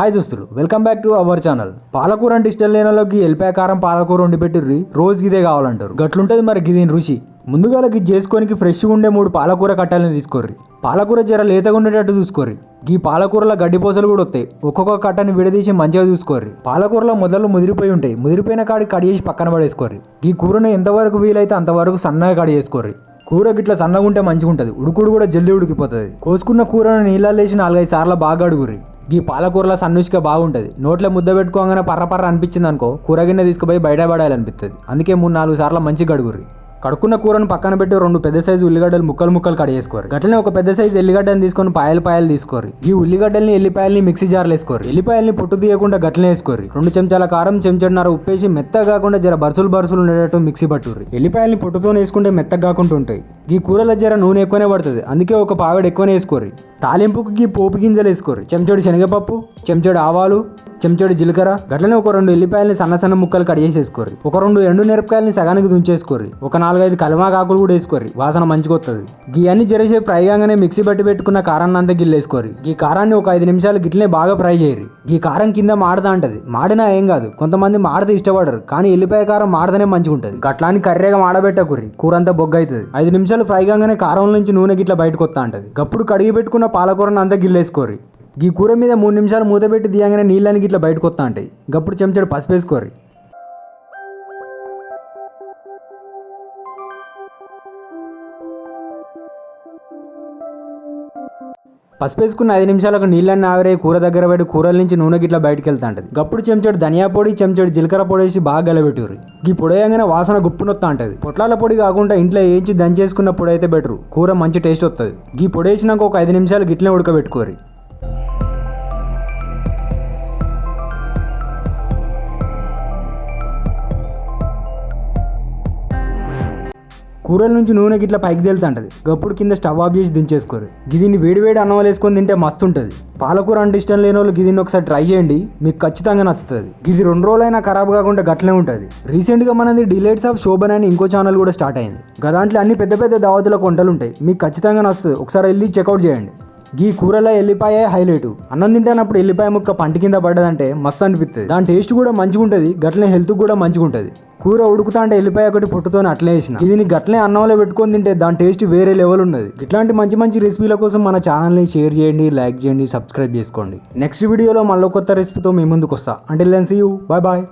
Hi దోస్తులు welcome back to our channel. పాలకూర అంటే ఇష్టం లేని వాళ్ళకి కారం పాలకూర వండి పెట్టిర్రి రోజుకి ఇదే కావాలంటారు. గట్లుంటుంది మరి గిదీని రుచి. ముందుగా చేసుకోనికి ఫ్రెష్గా ఉండే మూడు పాలకూర కట్టాలని తీసుకోర్రి. పాలకూర జర లేతగా ఉండేటట్టు చూసుకోర్రి. ఈ పాలకూరలో గడ్డిపోసలు కూడా వస్తాయి ఒక్కొక్క కట్టని విడదీసి మంచిగా చూసుకోర్రి. పాలకూరలో మొదలు ముదిరిపోయి ఉంటాయి. ముదిరిపోయిన కాడి కడి చేసి పక్కన పడేసుకోర్రి. ఈ కూరని ఎంతవరకు వీలైతే అంతవరకు సన్నగా కడి చేసుకోర్రి. కూర గిట్ల సన్నగా ఉంటే మంచిగా ఉంటుంది ఉడుకుడు కూడా జల్దీ ఉడికిపోతుంది. కోసుకున్న కూరను నీళ్ళలో వేసి నాలుగైదు సార్లు బాగా అడుగుర్రి. ఈ పాలకూరల సన్నుష్క బాగుంటుంది. నోట్లో ముద్ద పెట్టుకోగానే పర్ర పర్ర అనిపించింది అనుకో కూర గిన్నె తీసుకుపోయి బయట పడాలనిపిస్తుంది అందుకే మూడు నాలుగు సార్లు మంచిగా కడుగుర్రి కడుక్కున్న కూరను పక్కన పెట్టి రెండు పెద్ద సైజు ఉల్లిగడ్డలు ముక్కలు ముక్కలు కట్ చేసుకోరు. గట్లనే ఒక పెద్ద సైజు ఎల్లిగడ్డని తీసుకొని పాయలు పాయలు తీసుకోరు. ఈ ఉల్లిగడ్డల్ని ఎల్లిపాయల్ని మిక్సీ జార్లు వేసుకోరు. ఎల్లిపాయల్ని పొట్టు తీయకుండా గట్లనే వేసుకోరు. రెండు చెంచాల కారం చెంచడున్నర ఉప్పేసి మెత్తగా కాకుండా జర బరుసులు బరుసులు ఉండేటట్టు మిక్సీ పట్టుర్రి. ఎల్లిపాయల్ని పొట్టుతో వేసుకుంటే మెత్తగా కాకుండా ఉంటాయి. ఈ కూరలో జర నూనె ఎక్కువనే పడుతుంది. అందుకే ఒక పావిడ ఎక్కువనే వేసుకోరు. తాలింపుకి పోపు గింజలు వేసుకోరు. చెంచడు శనగపప్పు చెంచడు ఆవాలు చెంచడు జీలకర్ర. గట్లనే ఒక రెండు ఎల్లిపాయలని సన్న సన్న ముక్కలు కట్ చేసేసుకోరు ఒక రెండు ఎండు మిరపకాయలని సగానికి దుంచేసుకోరి ఒక నాలుగైదు కలమాకాకులు కూడా వేసుకోరి వాసన మంచిగా వస్తుంది గీ అన్ని జరసేపు ఫ్రై కాగానే మిక్సీ బట్టి పెట్టుకున్న కారాన్ని అంతా గిల్లేసుకోరు ఈ కారాన్ని ఒక ఐదు నిమిషాలు గిట్లనే బాగా ఫ్రై చేయరు ఈ కారం కింద మాడదా అంటది. మాడినా ఏం కాదు. కొంతమంది మాడితే ఇష్టపడరు. కానీ ఎల్లిపాయ కారం మాడదనే మంచిగా ఉంటుంది గట్లాని కర్రేగా మాడబెట్టకుర్రి. కూర అంతా బొగ్గ అవుతుంది ఐదు నిమిషాలు ఫ్రై కాగానే కారం నుంచి నూనె గిట్ల బయటకు వస్తా అంటది. గప్పుడు కడిగి పెట్టుకున్న పాలకూరను అంతా గిల్లేసుకోరి ఈ కూర మీద మూడు నిమిషాలు మూత పెట్టి తీయగానే నీళ్ళని ఇట్లా బయటకు వస్తా ఉంటాయి గప్పుడు చెంచాడు పసుపు వేసుకోరి పసుపు వేసుకున్న ఐదు నిమిషాలకు నీళ్ళని ఆవిరే కూర దగ్గర పెట్టి కూరల నుంచి నూనె గిట్లా బయటకు వెళ్తా ఉంటుంది గప్పుడు చెంచాడు ధనియా పొడి చెంచాడు జీలకర్ర పొడి వేసి బాగా గలబెట్టురు ఈ పొడి వాసన గుప్పునొత్తా ఉంటుంది పొట్లాల పొడి కాకుండా ఇంట్లో ఏంచి దంచేసుకున్న పొడి అయితే బెటరు. కూర మంచి టేస్ట్ వస్తుంది ఈ పొడి వేసినాక ఒక ఐదు నిమిషాలు గిట్లనే ఉడకబెట్టుకోరి కూరల నుంచి నూనె గిట్ల పైకి తేలుతుంటది. గప్పుడు కింద స్టవ్ ఆఫ్ చేసి దించేసుకోరు. గిదిని వేడివేడి అన్నం వేసుకొని తింటే మస్తు ఉంటుంది పాలకూర అంటే ఇష్టం లేని వాళ్ళు గిదిని ఒకసారి ట్రై చేయండి. మీకు ఖచ్చితంగా నచ్చుతుంది. ఇది రెండు రోజులైనా ఖరాబ్ కాకుండా గట్లనే ఉంటుంది. రీసెంట్గా మనది డిలైట్స్ ఆఫ్ శోభన్ అని ఇంకో ఛానల్ కూడా స్టార్ట్ అయింది. గదాంట్లో అన్ని పెద్ద పెద్ద దావతులకు వంటలు ఉంటాయి. మీకు ఖచ్చితంగా నచ్చుతుంది. ఒకసారి వెళ్ళి చెక్అవుట్ చేయండి. గీ కూరలో ఎల్లిపాయ హైలైట్. అన్నం తింటానప్పుడు ఎల్లిపాయ ముక్క పంట కింద పడ్డదంటే మస్తు అనిపిస్తుంది దాని టేస్ట్ కూడా మంచిగా ఉంటుంది గట్లనే హెల్త్ కూడా మంచిగా ఉంటుంది కూర ఉడుకుతా అంటే ఎల్లిపాయ ఒకటి పొట్టుతో అట్లే వేసిన. ఇది గట్లనే అన్నంలో పెట్టుకొని తింటే దాని టేస్ట్ వేరే లెవెల్ ఉన్నది. ఇట్లాంటి మంచి మంచి రెసిపీల కోసం మన ఛానల్ని షేర్ చేయండి లైక్ చేయండి సబ్స్క్రైబ్ చేసుకోండి. నెక్స్ట్ వీడియోలో మళ్ళీ కొత్త రెసిపీతో మీ ముందుకు వస్తా అంటే లెన్స్ యూ బాయ్ బాయ్